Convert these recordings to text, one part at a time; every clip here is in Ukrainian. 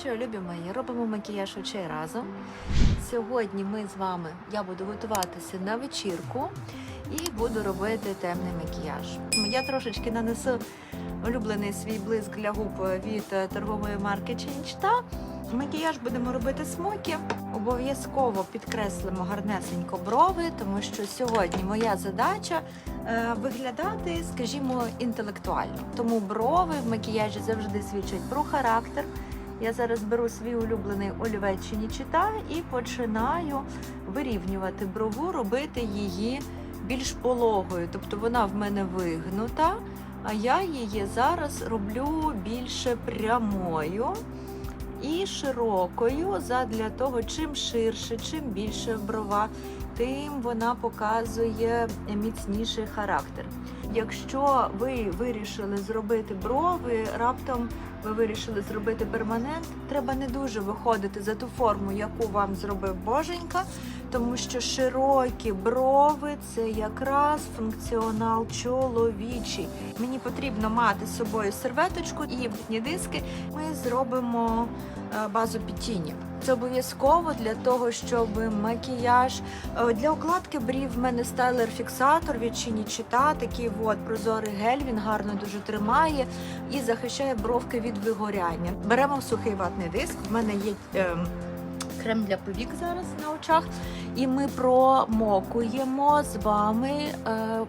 що, любі мої, робимо макіяж очей разом. Сьогодні ми з вами, я буду готуватися на вечірку і буду робити темний макіяж. Я трошечки нанесу улюблений свій блиск для губ від торгової марки Чинчта. Макіяж будемо робити смокі. Обов'язково підкреслимо гарнесенько брови, тому що сьогодні моя задача е, виглядати, скажімо, інтелектуально. Тому брови в макіяжі завжди свідчать про характер. Я зараз беру свій улюблений олівець Чинічита і починаю вирівнювати брову, робити її більш пологою. Тобто вона в мене вигнута, а я її зараз роблю більше прямою і широкою, задля того, чим ширше, чим більше брова, тим вона показує міцніший характер. Якщо ви вирішили зробити брови, раптом ви вирішили зробити перманент, треба не дуже виходити за ту форму, яку вам зробив боженька, тому що широкі брови це якраз функціонал чоловічий. Мені потрібно мати з собою серветочку і диски. Ми зробимо е, базу під тіні. Це обов'язково для того, щоб макіяж Е, для укладки брів в мене стайлер-фіксатор від Чинічита. Такий от прозорий гель. Він гарно дуже тримає і захищає бровки від вигоряння. Беремо сухий ватний диск. В мене є. ем, Крем для повік зараз на очах, і ми промокуємо з вами е,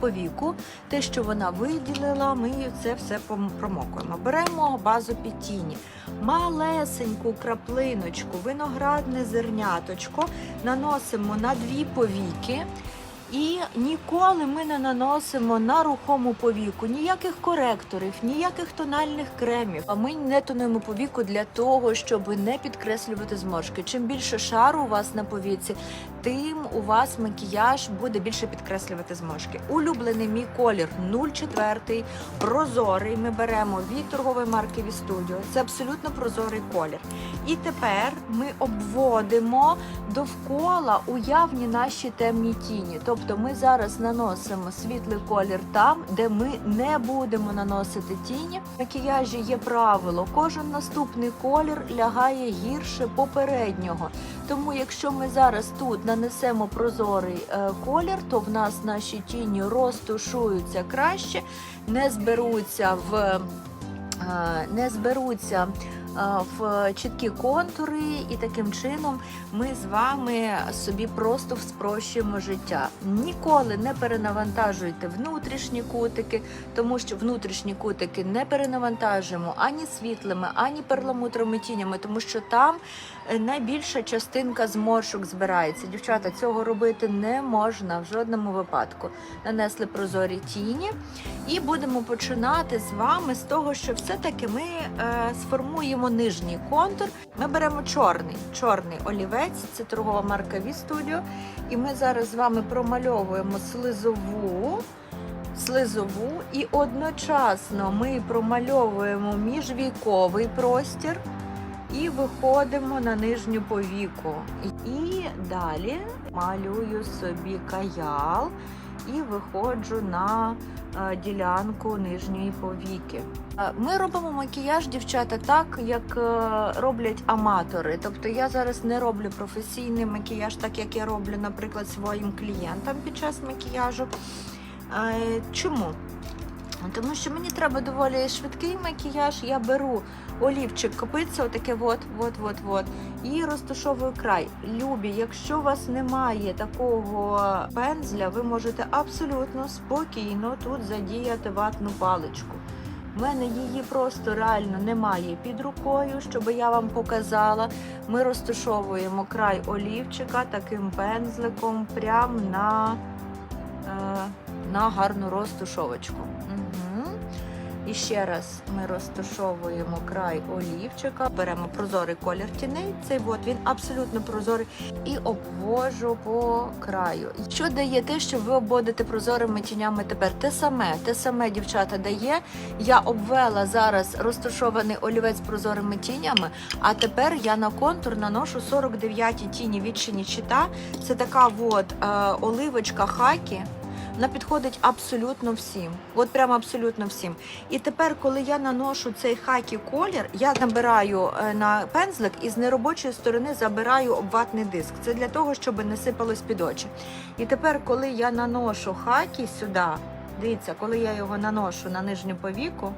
повіку. Те, що вона виділила, ми це все промокуємо. Беремо базу під тіні, малесеньку краплиночку, виноградне зерняточко наносимо на дві повіки. І ніколи ми не наносимо на рухому повіку ніяких коректорів, ніяких тональних кремів. А ми не тонуємо повіку для того, щоб не підкреслювати зморшки. Чим більше шару у вас на повіці, тим у вас макіяж буде більше підкреслювати зморшки. Улюблений мій колір 04, прозорий. Ми беремо від торгової марки Вістудіо. Це абсолютно прозорий колір. І тепер ми обводимо довкола уявні наші темні тіні. Тобто ми зараз наносимо світлий колір там, де ми не будемо наносити тіні. В макіяжі є правило: кожен наступний колір лягає гірше попереднього. Тому, якщо ми зараз тут нанесемо прозорий е, колір, то в нас наші тіні розтушуються краще, не зберуться в е, не зберуться в чіткі контури, і таким чином ми з вами собі просто спрощуємо життя. Ніколи не перенавантажуйте внутрішні кутики, тому що внутрішні кутики не перенавантажуємо ані світлими, ані перламутровими тінями, тому що там е, найбільша частинка зморшок збирається. Дівчата, цього робити не можна в жодному випадку. Нанесли прозорі тіні, і будемо починати з вами з того, що все-таки ми е, сформуємо нижній контур. Ми беремо чорний, чорний олівець, це торгова марка V-Studio. І ми зараз з вами промальовуємо слизову. Слизову і одночасно ми промальовуємо міжвійковий простір і виходимо на нижню повіку. І далі малюю собі каял і виходжу на ділянку нижньої повіки. Е, Ми робимо макіяж, дівчата, так як е, роблять аматори. Тобто я зараз не роблю професійний макіяж, так як я роблю, наприклад, своїм клієнтам під час макіяжу. Е, Чому? Тому що мені треба доволі швидкий макіяж. Я беру олівчик, копиться, отаке от, от, от, от, і розташовую край. Любі, якщо у вас немає такого пензля, ви можете абсолютно спокійно тут задіяти ватну паличку. У мене її просто реально немає під рукою, щоб я вам показала. Ми розташовуємо край олівчика таким пензликом прямо на, е, на гарну розташовочку. І ще раз ми розташовуємо край олівчика, беремо прозорий колір тіней. Цей от він абсолютно прозорий, і обвожу по краю. Що дає те, що ви обводите прозорими тінями тепер? Те саме, те саме дівчата дає. Я обвела зараз розташований олівець прозорими тінями, а тепер я на контур наношу 49 тіні від Шинічита. Це така от е, оливочка хакі. Вона підходить абсолютно всім. От прямо абсолютно всім. І тепер, коли я наношу цей хакі колір, я набираю е, на пензлик і з неробочої сторони забираю обватний диск. Це для того, щоб не сипалось під очі. І тепер, коли я наношу хакі сюди, дивіться, коли я його наношу на нижню повіку,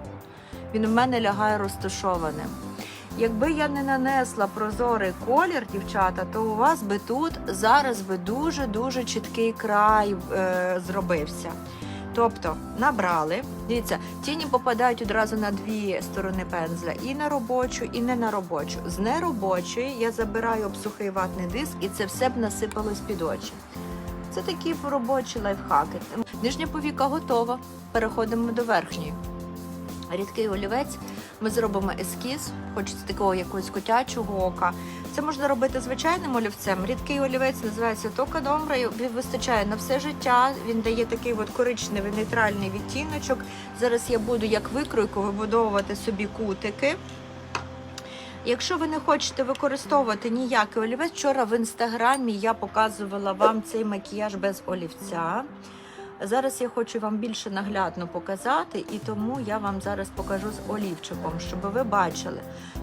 він в мене лягає розташованим. Якби я не нанесла прозорий колір, дівчата, то у вас би тут зараз би дуже-дуже чіткий край е, зробився. Тобто набрали, дивіться, тіні попадають одразу на дві сторони пензля, і на робочу, і не на робочу. З неробочої я забираю обсухий ватний диск, і це все б насипалось під очі. Це такі робочі лайфхаки. Нижня повіка готова. Переходимо до верхньої. Рідкий олівець. Ми зробимо ескіз, хочеться такого якогось котячого ока. Це можна робити звичайним олівцем. Рідкий олівець називається Тока Домбра. Він вистачає на все життя. Він дає такий от коричневий нейтральний відтіночок. Зараз я буду як викройку вибудовувати собі кутики. Якщо ви не хочете використовувати ніякий олівець, вчора в інстаграмі я показувала вам цей макіяж без олівця. Зараз я хочу вам більше наглядно показати, і тому я вам зараз покажу з олівчиком, щоб ви бачили.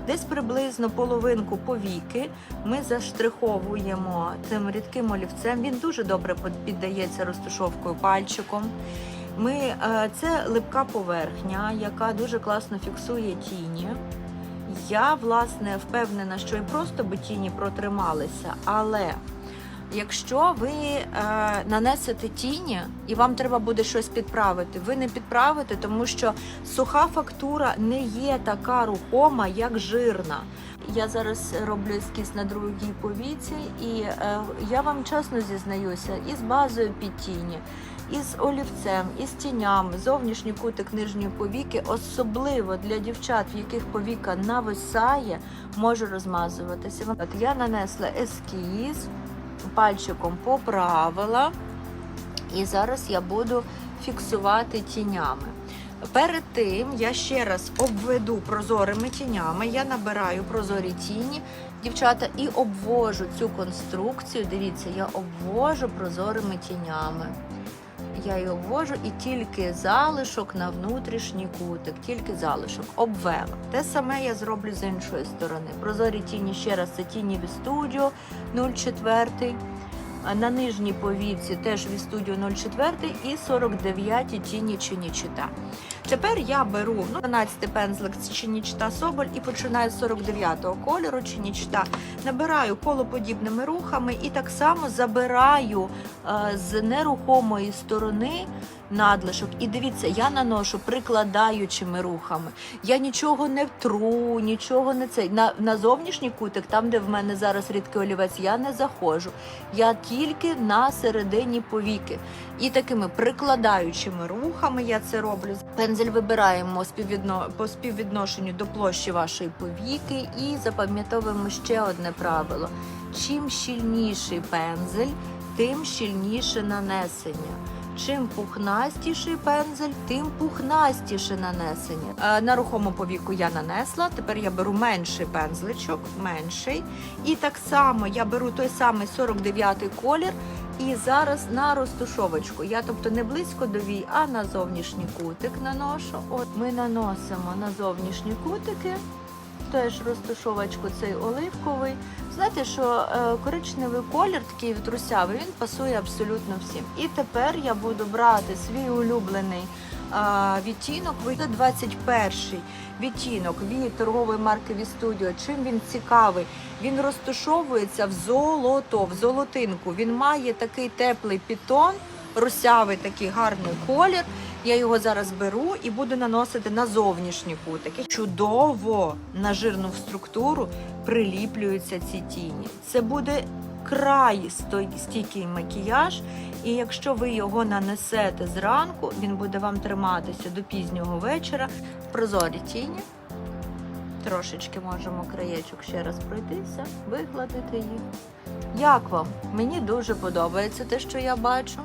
Десь приблизно половинку повіки ми заштриховуємо цим рідким олівцем. Він дуже добре піддається розташовкою пальчиком. Ми, е, це липка поверхня, яка дуже класно фіксує тіні. Я власне впевнена, що і просто би тіні протрималися, але Якщо ви е, нанесете тіні і вам треба буде щось підправити, ви не підправите, тому що суха фактура не є така рухома, як жирна. Я зараз роблю ескіз на другій повіці, і е, я вам чесно зізнаюся, і з базою під тіні, і з олівцем, і з тінями, зовнішній кутик нижньої повіки, особливо для дівчат, в яких повіка нависає, може розмазуватися. От я нанесла ескіз пальчиком поправила, і зараз я буду фіксувати тінями. Перед тим я ще раз обведу прозорими тінями, я набираю прозорі тіні, дівчата, і обвожу цю конструкцію. Дивіться, я обвожу прозорими тінями. Я її обвожу і тільки залишок на внутрішній кутик, тільки залишок обвела. Те саме я зроблю з іншої сторони. Прозорі тіні ще раз це тіні від студіо 04. На нижній повіці теж від студіо 04 і 49 тіні чинічита. Тепер я беру ну, 12 пензлик з чинічита Соболь і починаю з 49-го кольору чинічита. Набираю колоподібними рухами і так само забираю е, з нерухомої сторони надлишок. І дивіться, я наношу прикладаючими рухами. Я нічого не втру, нічого не цей. На, на зовнішній кутик, там, де в мене зараз рідкий олівець, я не заходжу. Я тільки на середині повіки. І такими прикладаючими рухами я це роблю. Пензель вибираємо співвідно... по співвідношенню до площі вашої повіки і запам'ятовуємо ще одне правило: чим щільніший пензель, тим щільніше нанесення. Чим пухнастіший пензель, тим пухнастіше нанесення. Е, На рухому повіку я нанесла. Тепер я беру менший пензличок, менший. І так само я беру той самий 49-й колір. І зараз на розтушовочку. Я тобто не близько до вій, а на зовнішній кутик наношу. От ми наносимо на зовнішні кутики. Теж розташовочку цей оливковий. Знаєте, що е, коричневий колір, такий від русявий, він пасує абсолютно всім. І тепер я буду брати свій улюблений відтінок. Вийде 21-й відтінок від торгової марки Вістудіо. Чим він цікавий? Він розташовується в золото, в золотинку. Він має такий теплий підтон, русявий такий гарний колір. Я його зараз беру і буду наносити на зовнішні кутики. Чудово на жирну структуру приліплюються ці тіні. Це буде край стійкий макіяж, і якщо ви його нанесете зранку, він буде вам триматися до пізнього вечора. Прозорі тіні. Трошечки можемо краєчок ще раз пройтися, викладати їх. Як вам? Мені дуже подобається те, що я бачу.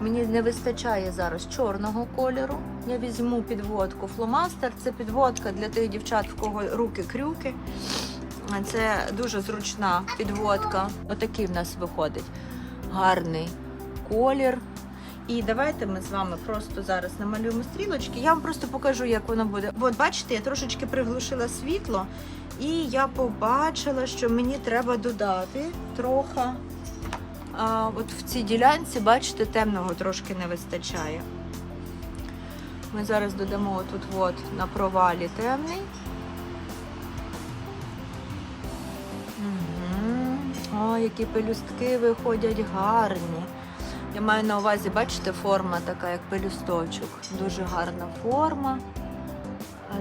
Мені не вистачає зараз чорного кольору. Я візьму підводку фломастер. Це підводка для тих дівчат, в кого руки-крюки. Це дуже зручна підводка. Отакий в нас виходить гарний колір. І давайте ми з вами просто зараз намалюємо стрілочки. Я вам просто покажу, як воно буде. От бачите, я трошечки приглушила світло, і я побачила, що мені треба додати трохи. А, от в цій ділянці, бачите, темного трошки не вистачає. Ми зараз додамо тут от на провалі темний. Угу. О, які пелюстки виходять гарні. Я маю на увазі, бачите, форма така, як пелюсточок. Дуже гарна форма.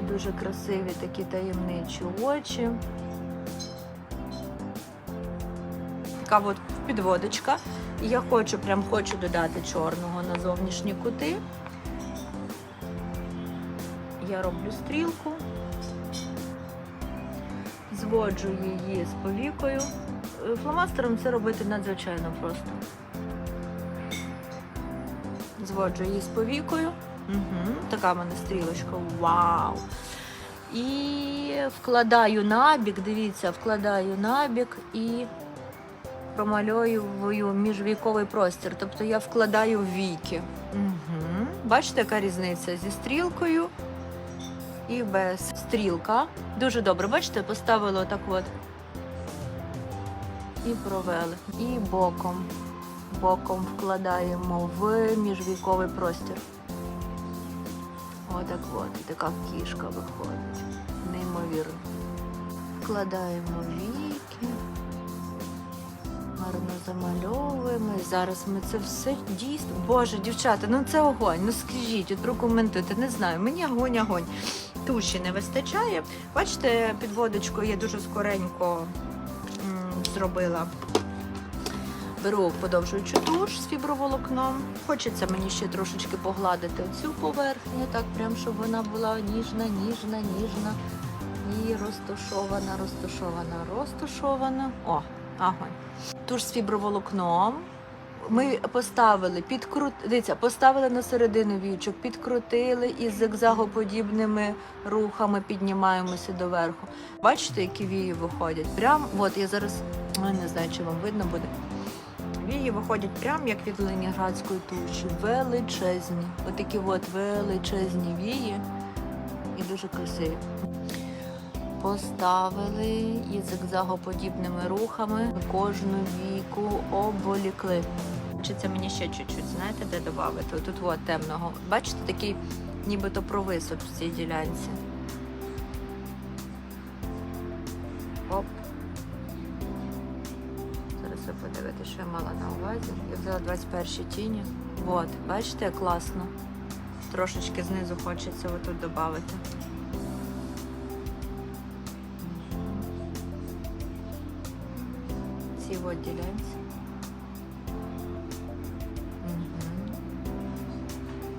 Дуже красиві такі таємничі очі. Така от підводочка. Я хочу, прям хочу додати чорного на зовнішні кути. Я роблю стрілку, зводжу її з повікою. Е, Фломастером це робити надзвичайно просто. Зводжу її з повікою. Угу. Така в мене стрілочка. Вау! І вкладаю набік, дивіться, вкладаю набік і промальовую міжвіковий простір. Тобто я вкладаю в віки. Угу. Бачите, яка різниця зі стрілкою і без стрілка. Дуже добре, бачите, поставили отак от. І провели. І боком. Боком вкладаємо в міжвіковий простір. Отак от. І така кішка виходить. Неймовірно. Вкладаємо віки. Замальовуємо. І зараз ми це все дійсно. Боже, дівчата, ну це огонь. Ну скажіть, от прокоментуйте, не знаю. Мені огонь, огонь. Туші не вистачає. Бачите, підводочку я дуже скоренько зробила. Беру подовжуючу туш з фіброволокном. Хочеться мені ще трошечки погладити цю поверхню, так прям, щоб вона була ніжна, ніжна, ніжна і розташована, розташована, розташована. О, огонь. Туш з фіброволокном. Ми поставили, підкрут... Дивіться, поставили на середину вічок, підкрутили і зигзагоподібними рухами піднімаємося доверху. Бачите, які вії виходять? Прям, от я зараз ой, не знаю, чи вам видно буде. Вії виходять прям як від ленінградської туші. Величезні. Отакі от величезні вії і дуже красиві. Поставили і зигзагоподібними рухами кожну віку обволікли. Хочеться мені ще чуть-чуть, знаєте, де додати? Тут от темного. Бачите, такий нібито провисок в цій ділянці. Оп. Зараз ви подивитесь, що я мала на увазі. Я взяла 21 тіні. От, бачите, класно. Трошечки знизу хочеться отут додати.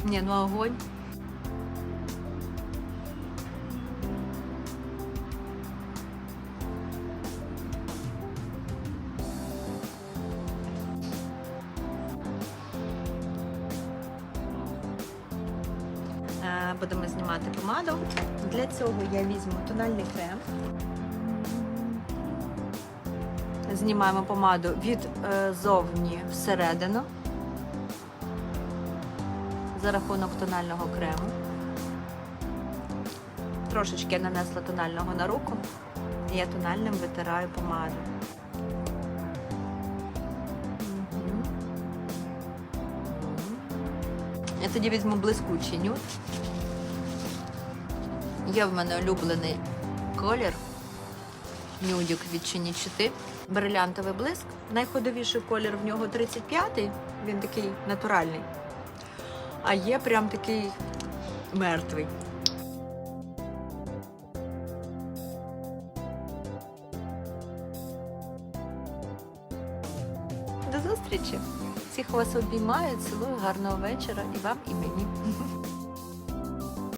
Ні, ну огонь. Е, Будемо знімати помаду. Для цього я візьму тональний крем. Знімаємо помаду від е, зовні всередину за рахунок тонального крему. Трошечки нанесла тонального на руку, я тональним витираю помаду. Я тоді візьму блискучий нюд. Є в мене улюблений колір нюдік від Чинічити. Брилянтовий блиск. Найходовіший колір в нього 35-й, він такий натуральний. А є прям такий мертвий. До зустрічі! Всіх вас обіймаю, цілую, гарного вечора і вам, і мені.